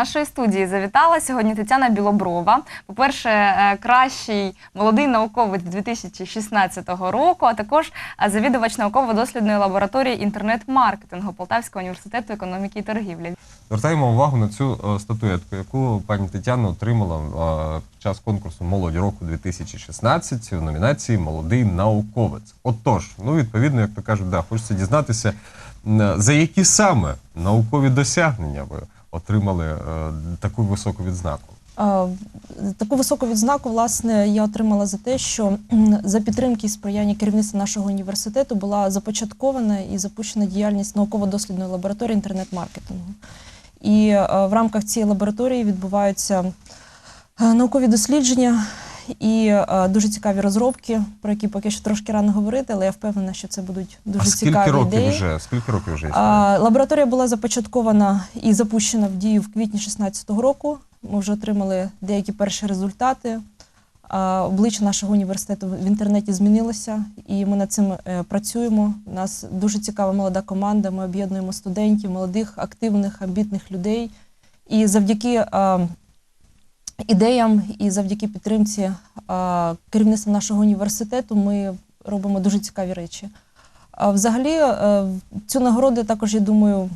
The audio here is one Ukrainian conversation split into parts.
Нашої студії завітала сьогодні Тетяна Білоброва. По-перше, е, кращий молодий науковець 2016 року, а також е, завідувач науково-дослідної лабораторії інтернет-маркетингу Полтавського університету економіки і торгівлі. Звертаємо увагу на цю е, статуетку, яку пані Тетяна отримала під час конкурсу Молодь року 2016 у номінації Молодий науковець. Отож, ну відповідно, як то кажуть, да, хочеться дізнатися, за які саме наукові досягнення ви отримали е, таку високу відзнаку. Е, Таку високу відзнаку, власне, я отримала за те, що за підтримки і сприяння керівництва нашого університету була започаткована і запущена діяльність науково-дослідної лабораторії інтернет-маркетингу. І е, в рамках цієї лабораторії відбуваються наукові дослідження і е, дуже цікаві розробки, про які поки що трошки рано говорити, але я впевнена, що це будуть дуже а скільки цікаві років ідеї. вже? Скільки років вже існує? Лабораторія була започаткована і запущена в дію в квітні 2016 року. Ми вже отримали деякі перші результати. Обличчя нашого університету в інтернеті змінилося, і ми над цим е, працюємо. У нас дуже цікава молода команда. Ми об'єднуємо студентів, молодих, активних, амбітних людей. І завдяки ідеям і завдяки підтримці керівництва нашого університету ми робимо дуже цікаві речі. Взагалі, е, цю нагороду також, я думаю,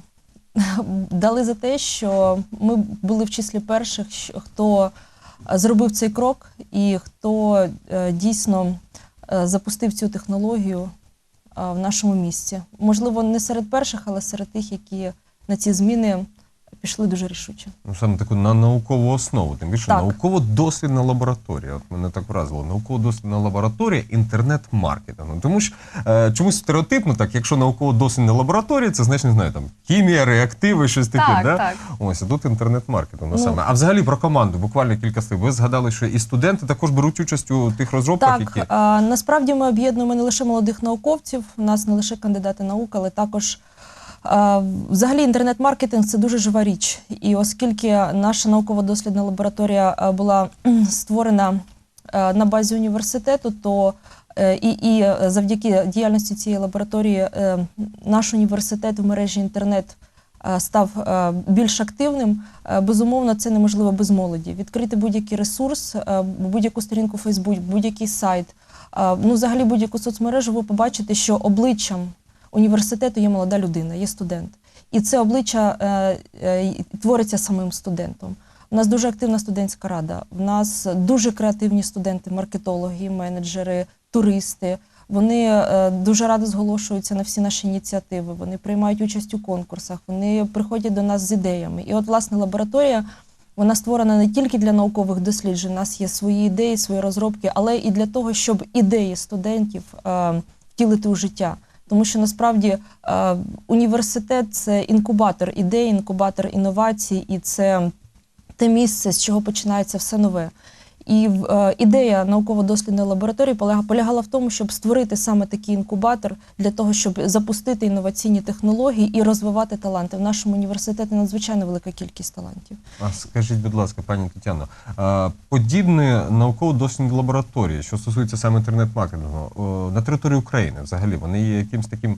дали за те, що ми були в числі перших, хто е, зробив цей крок і хто е, дійсно е, запустив цю технологію е, в нашому місті. Можливо, не серед перших, але серед тих, які на ці зміни пішли дуже рішуче. Ну, саме таку на наукову основу, тим більше науково-дослідна лабораторія. От мене так вразило. Науково-дослідна лабораторія інтернет-маркетингу. Тому що е, чомусь стереотипно, так, якщо науково-дослідна лабораторія, це значить, не знаю, там хімія, реактиви, щось таке. Так, да? так. Ось а тут інтернет-маркетинг. Ну, Ну. саме. А взагалі про команду, буквально кілька слів. Ви згадали, що і студенти також беруть участь у тих розробках, Так, які. а, насправді ми об'єднуємо не лише молодих науковців, у нас не лише кандидати наук, але також взагалі інтернет-маркетинг це дуже жива річ. І оскільки наша науково-дослідна лабораторія була створена на базі університету, то е, і, і е, завдяки діяльності цієї лабораторії е, наш університет в мережі інтернет е, став е, більш активним. Е, Безумовно, це неможливо без молоді. Відкрити будь-який ресурс, е, будь-яку сторінку Фейсбук, будь-який сайт, е, ну взагалі будь-яку соцмережу, ви побачите, що обличчям університету є молода людина, є студент. І це обличчя е, е, твориться самим студентом. У нас дуже активна студентська рада. У нас дуже креативні студенти, маркетологи, менеджери, туристи. Вони е, дуже радо зголошуються на всі наші ініціативи. Вони приймають участь у конкурсах, вони приходять до нас з ідеями. І от, власне, лабораторія вона створена не тільки для наукових досліджень. У нас є свої ідеї, свої розробки, але і для того, щоб ідеї студентів е, втілити у життя. Тому що насправді е, університет це інкубатор ідей, інкубатор інновацій, і це те місце, з чого починається все нове. І е, ідея науково-дослідної лабораторії поляга- полягала в тому, щоб створити саме такий інкубатор для того, щоб запустити інноваційні технології і розвивати таланти. В нашому університеті надзвичайно велика кількість талантів. А скажіть, будь ласка, пані Тетяно, подібні науково-дослідні лабораторії, що стосуються саме інтернет-маркетингу, на території України взагалі вони є якимось таким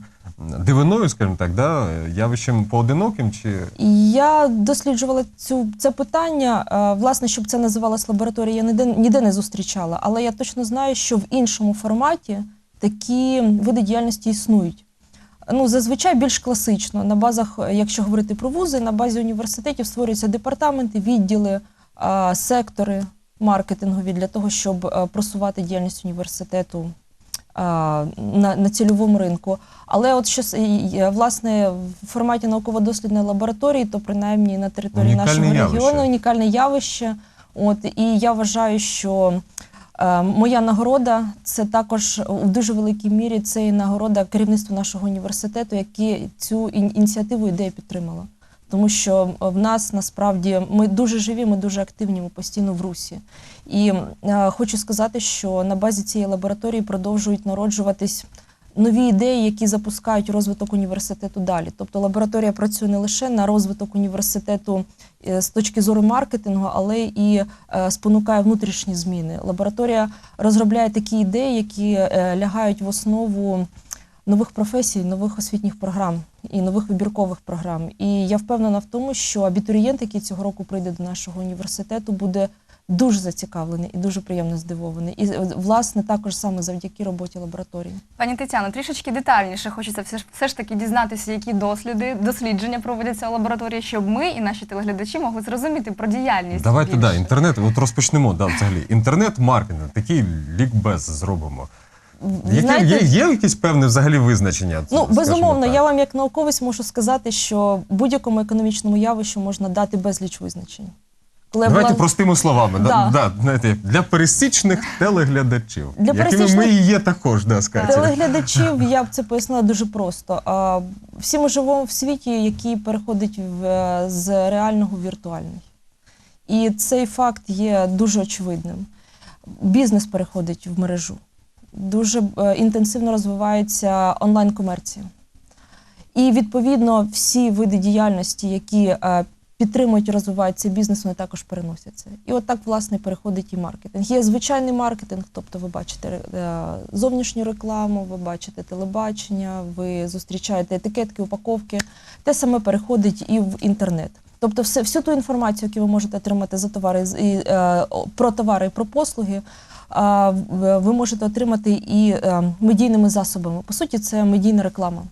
дивиною, скажімо так, да? явищем поодиноким чи Я досліджувала цю це питання. е, Власне, щоб це називалось лабораторія, я ніде, ніде не зустрічала, але я точно знаю, що в іншому форматі такі види діяльності існують. Ну, зазвичай більш класично. На базах, якщо говорити про вузи, на базі університетів створюються департаменти, відділи, сектори маркетингові для того, щоб просувати діяльність університету на, на цільовому ринку. Але от що с- і- і, власне в форматі науково-дослідної лабораторії, то принаймні на території Унікальне нашого явище. регіону унікальне явище. От і я вважаю, що е, моя нагорода це також у дуже великій мірі це і нагорода керівництву нашого університету, яке цю ініціативу ідею підтримало. Тому що в нас насправді ми дуже живі, ми дуже активні, ми постійно в русі. І е, хочу сказати, що на базі цієї лабораторії продовжують народжуватись нові ідеї, які запускають розвиток університету далі. Тобто лабораторія працює не лише на розвиток університету е, з точки зору маркетингу, але і е, спонукає внутрішні зміни. Лабораторія розробляє такі ідеї, які е, лягають в основу нових професій, нових освітніх програм. і нових вибіркових програм. І я впевнена в тому, що абітурієнт, який цього року прийде до нашого університету, буде дуже зацікавлений і дуже приємно здивований. І власне також саме завдяки роботі лабораторії. Пані Тетяно, трішечки детальніше хочеться все ж, все ж таки дізнатися, які досліди, дослідження проводяться у лабораторії, щоб ми і наші телеглядачі могли зрозуміти про діяльність. Давайте більше. да, інтернет. От розпочнемо да, взагалі. Інтернет-маркетинг, такий лікбез зробимо. Яке, Знаєте- є, є якесь певне взагалі визначення? Ну, безумовно, так? я вам як науковець можу сказати, що будь-якому економічному явищу можна дати безліч визначень. Коли Давайте була- простими словами. Да. Да. Знаєте, для пересічних телеглядачів, Для якими пересічних- ми і є також, да, скажімо. Телеглядачів я б це пояснила дуже просто. А, Всі ми живемо в світі, який переходить в, е, з реального в віртуальний. І цей факт є дуже очевидним. Бізнес переходить в мережу. Дуже е, інтенсивно розвивається онлайн-комерція. І відповідно всі види діяльності, які е, підтримують розвивають цей бізнес, вони також переносяться. І от так, власне, переходить і маркетинг. Є звичайний маркетинг, тобто ви бачите е, зовнішню рекламу, ви бачите телебачення, ви зустрічаєте етикетки, упаковки. Те саме переходить і в інтернет. Тобто, все, всю ту інформацію, яку ви можете отримати за товари і, е, про товари і про послуги, а, ви можете отримати і е, медійними засобами. По суті, це медійна реклама.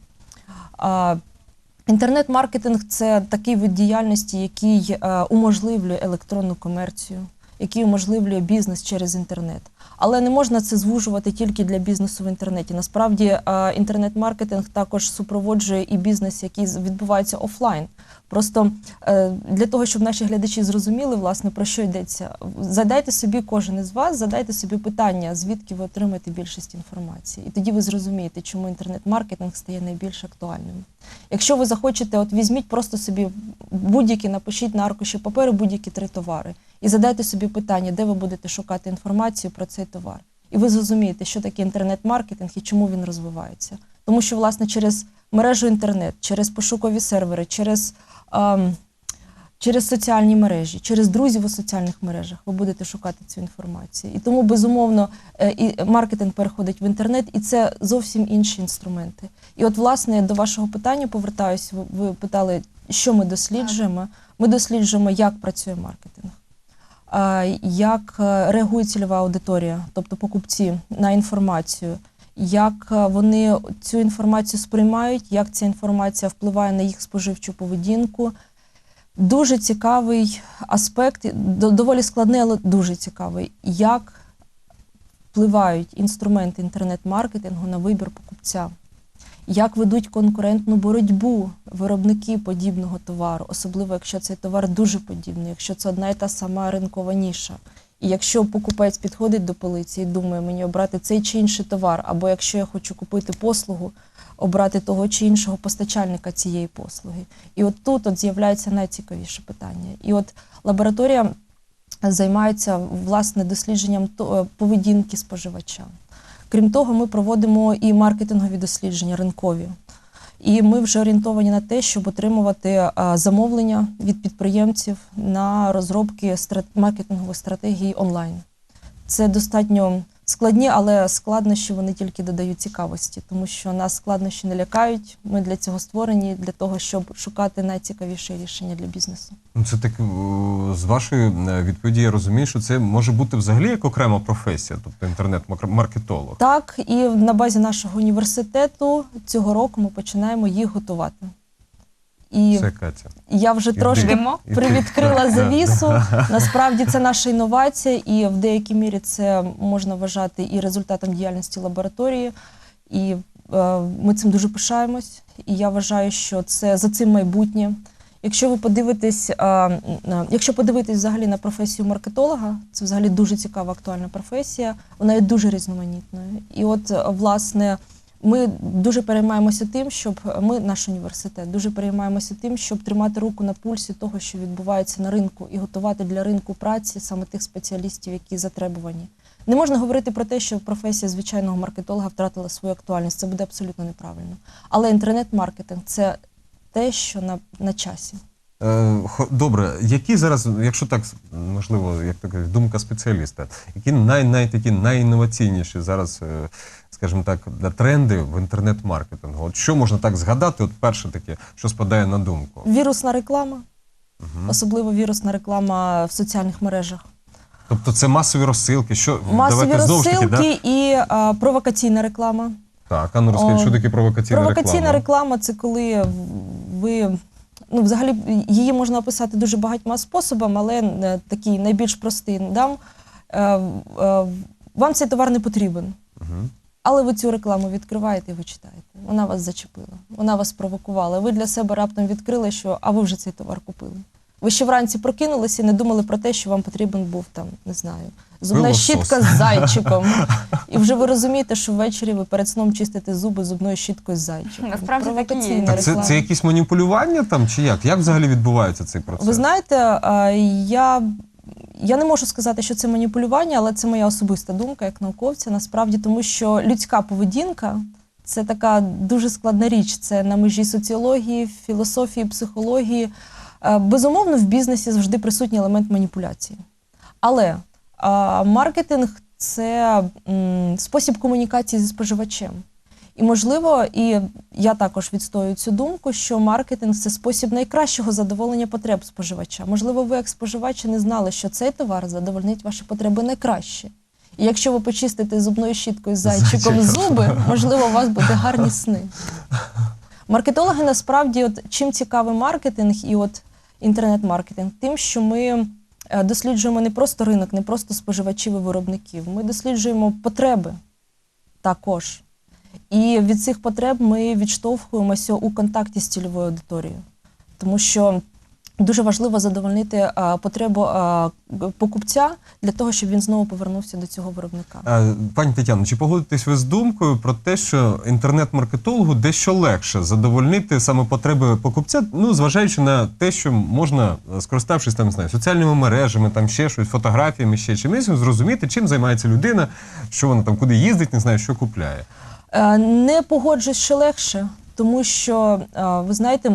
Інтернет-маркетинг це такий вид діяльності, який е, уможливлює електронну комерцію, який уможливлює бізнес через інтернет. Але не можна це звужувати тільки для бізнесу в інтернеті. Насправді е, інтернет-маркетинг також супроводжує і бізнес, який відбувається офлайн. Просто е, для того, щоб наші глядачі зрозуміли, власне, про що йдеться, задайте собі кожен із вас, задайте собі питання, звідки ви отримаєте більшість інформації. І тоді ви зрозумієте, чому інтернет-маркетинг стає найбільш актуальним. Якщо ви захочете, от візьміть просто собі будь-які, напишіть на аркуші паперу будь-які три товари і задайте собі питання, де ви будете шукати інформацію про цей товар. І ви зрозумієте, що таке інтернет-маркетинг і чому він розвивається. Тому що, власне, через мережу інтернет, через пошукові сервери, через, ем, через соціальні мережі, через друзів у соціальних мережах ви будете шукати цю інформацію. І тому, безумовно, е, і маркетинг переходить в інтернет, і це зовсім інші інструменти. І от, власне, до вашого питання повертаюсь. Ви, питали, що ми досліджуємо. Ми досліджуємо, як працює маркетинг, а, як е, реагує цільова аудиторія, тобто покупці на інформацію, як е, вони цю інформацію сприймають, як ця інформація впливає на їх споживчу поведінку. Дуже цікавий аспект, доволі складний, але дуже цікавий. Як впливають інструменти інтернет-маркетингу на вибір покупця, як ведуть конкурентну боротьбу виробники подібного товару, особливо якщо цей товар дуже подібний, якщо це одна і та сама ринкова ніша. І якщо покупець підходить до полиці і думає мені обрати цей чи інший товар, або якщо я хочу купити послугу, обрати того чи іншого постачальника цієї послуги. І от тут от з'являється найцікавіше питання. І от лабораторія займається власне дослідженням е, поведінки споживача. Крім того, ми проводимо і маркетингові дослідження ринкові. І ми вже орієнтовані на те, щоб отримувати замовлення від підприємців на розробки маркетингових стратегій онлайн. Це достатньо складні, але складнощі вони тільки додають цікавості, тому що нас складнощі не лякають. Ми для цього створені, для того, щоб шукати найцікавіші рішення для бізнесу. Ну, Це так з вашої е, відповіді я розумію, що це може бути взагалі як окрема професія, тобто інтернет-маркетолог. Так, і на базі нашого університету цього року ми починаємо їх готувати. І Все, Катя. я вже Іди. трошки Йдемо? Привідкрила завісу. Насправді це наша інновація, і в деякій мірі це можна вважати і результатом діяльності лабораторії. І е, ми цим дуже пишаємось. І я вважаю, що це за цим майбутнє. Якщо ви подивитесь, е, е, якщо подивитись взагалі на професію маркетолога, це взагалі дуже цікава актуальна професія. Вона є дуже різноманітною. І от, власне, ми дуже переймаємося тим, щоб ми, наш університет, дуже переймаємося тим, щоб тримати руку на пульсі того, що відбувається на ринку, і готувати для ринку праці саме тих спеціалістів, які затребувані. Не можна говорити про те, що професія звичайного маркетолога втратила свою актуальність. Це буде абсолютно неправильно. Але інтернет-маркетинг це те, що на, на часі. Е, Добре, які зараз, якщо так можливо, як то думка спеціаліста, які най, най такі найінноваційніші зараз, е, скажімо так, тренди в інтернет-маркетингу? От що можна так згадати? От перше таке, що спадає на думку? Вірусна реклама, Мгм. особливо вірусна реклама в соціальних мережах. Тобто це масові розсилки. Що Масові давайте знову ж таки, да? розсилки і а, провокаційна реклама. Так, а ну розкажіть, що таке провокаційна, Провокаційна реклама? реклама це коли ви. Ну, взагалі, її можна описати дуже багатьма способами, але е, такий найбільш простий дам. Е, е, Вам цей товар не потрібен. Але ви цю рекламу відкриваєте і ви читаєте. Вона вас зачепила, вона вас провокувала. Ви для себе раптом відкрили, що а ви вже цей товар купили. Ви ще вранці прокинулися і не думали про те, що вам потрібен був там, не знаю, зубна Пилосос. щітка з зайчиком. І вже ви розумієте, що ввечері ви перед сном чистите зуби зубною щіткою з зайчиком. Насправді так є. Провокаційна А це, реклама. це якісь маніпулювання там чи як? Як взагалі відбувається цей процес? Ви знаєте, а, я, я не можу сказати, що це маніпулювання, але це моя особиста думка як науковця. Насправді, тому що людська поведінка це така дуже складна річ. Це на межі соціології, філософії, психології. Е, Безумовно, в бізнесі завжди присутній елемент маніпуляції. Але а, маркетинг це м, спосіб комунікації зі споживачем. І можливо, і я також відстоюю цю думку, що маркетинг це спосіб найкращого задоволення потреб споживача. Можливо, ви як споживач не знали, що цей товар задовольнить ваші потреби найкраще. І якщо ви почистите зубною щіткою з зайчиком зуби, можливо, у вас буде гарні сни. Маркетологи насправді, от чим цікавий маркетинг і от інтернет-маркетинг, тим, що ми досліджуємо не просто ринок, не просто споживачів і виробників. Ми досліджуємо потреби також. І від цих потреб ми відштовхуємося у контакті з цільовою аудиторією. Тому що дуже важливо задовольнити а, потребу а, покупця для того, щоб він знову повернувся до цього виробника. А, Пані Тетяно, чи погодитесь ви з думкою про те, що інтернет-маркетологу дещо легше задовольнити саме потреби покупця, ну зважаючи на те, що можна, е, скориставшись там, не знаю, соціальними мережами, там ще щось, фотографіями, ще чимось, зрозуміти, чим займається людина, що вона там куди їздить, не знаю, що купляє. Е, Не погоджуюсь ще легше, тому що е, ви знаєте,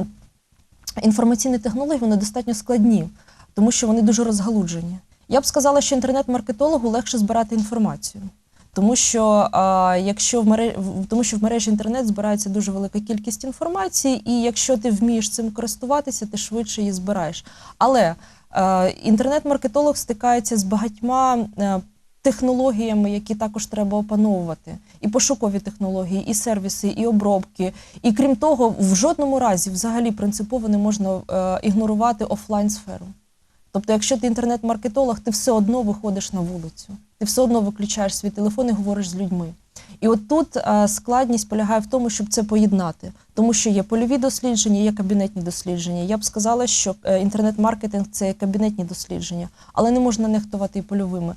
інформаційні технології вони достатньо складні, тому що вони дуже розгалуджені. Я б сказала, що інтернет-маркетологу легше збирати інформацію. Тому що, а, якщо в мережі, тому що в мережі інтернет збирається дуже велика кількість інформації, і якщо ти вмієш цим користуватися, ти швидше її збираєш. Але е, інтернет-маркетолог стикається з багатьма е, технологіями, які також треба опановувати. І пошукові технології, і сервіси, і обробки. І крім того, в жодному разі взагалі принципово не можна е, ігнорувати офлайн сферу. Тобто, якщо ти інтернет-маркетолог, ти все одно виходиш на вулицю, ти все одно виключаєш свій телефон і говориш з людьми. І от тут е, складність полягає в тому, щоб це поєднати, тому що є польові дослідження, є кабінетні дослідження. Я б сказала, що е, інтернет-маркетинг це кабінетні дослідження, але не можна нехтувати і польовими.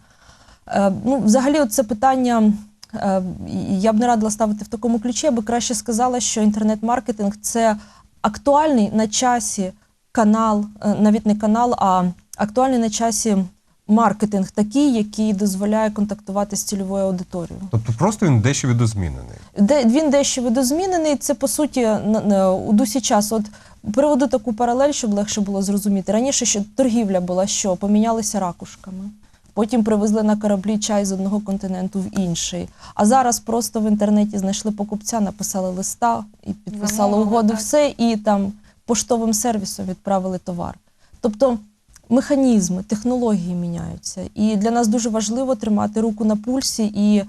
Е, ну, взагалі, це питання. е, Я б не радила ставити в такому ключі, я би краще сказала, що інтернет-маркетинг це актуальний на часі канал, е, навіть не канал, а актуальний на часі маркетинг, такий, який дозволяє контактувати з цільовою аудиторією. Тобто просто він дещо видозмінений. Де він дещо видозмінений. Це по суті у дусі часу. От приведу таку паралель, щоб легше було зрозуміти. Раніше ще торгівля була що? Помінялися ракушками. Потім привезли на кораблі чай з одного континенту в інший. А зараз просто в інтернеті знайшли покупця, написали листа і підписали Замовили, угоду, так. все, і там поштовим сервісом відправили товар. Тобто механізми, технології міняються. І для нас дуже важливо тримати руку на пульсі і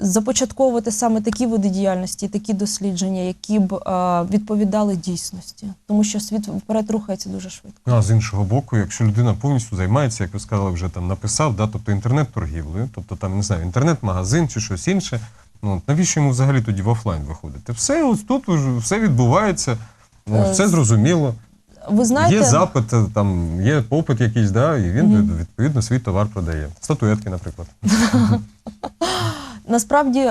започатковувати саме такі види діяльності, такі дослідження, які б відповідали дійсності, тому що світ вперед рухається дуже швидко. Ну, а з іншого боку, якщо людина повністю займається, як ви сказали, вже там написав, да, тобто інтернет-торгівлею, тобто там не знаю, інтернет-магазин чи щось інше. Ну навіщо йому взагалі тоді в офлайн виходити? Все ось тут все відбувається, ну, Е, все зрозуміло. Ви знаєте, Є запит, е, там є попит якийсь, да, і він Мгм. відповідно свій товар продає. Статуетки, наприклад. Насправді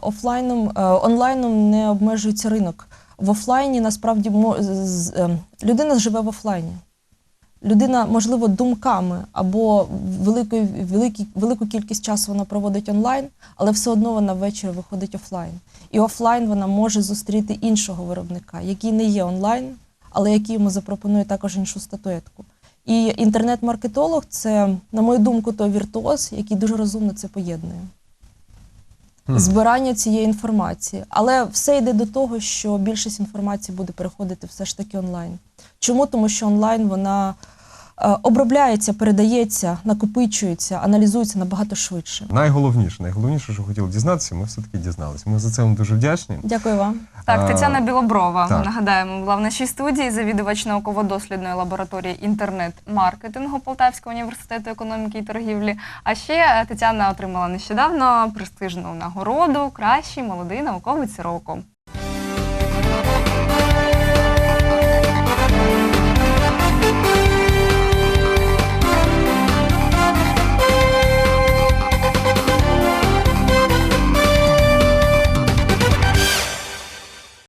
офлайном онлайном не обмежується ринок. В офлайні насправді ем, людина живе в офлайні. Людина, можливо, думками або великою, великі, велику кількість часу вона проводить онлайн, але все одно вона ввечері виходить офлайн. І офлайн вона може зустріти іншого виробника, який не є онлайн, але який йому запропонує також іншу статуетку. І інтернет-маркетолог це, на мою думку, той віртуоз, який дуже розумно це поєднує. Збирання цієї інформації. Але все йде до того, що більшість інформації буде переходити все ж таки онлайн. Чому? Тому що онлайн вона обробляється, передається, накопичується, аналізується набагато швидше. Найголовніше, найголовніше, що хотіли дізнатися, ми все-таки дізналися. Ми за це вам дуже вдячні. Дякую вам. Так, Тетяна Білоброва, так. нагадаємо, була в нашій студії, завідувач науково-дослідної лабораторії інтернет-маркетингу Полтавського університету економіки і торгівлі. А ще е, Тетяна отримала нещодавно престижну нагороду Кращий молодий науковець року.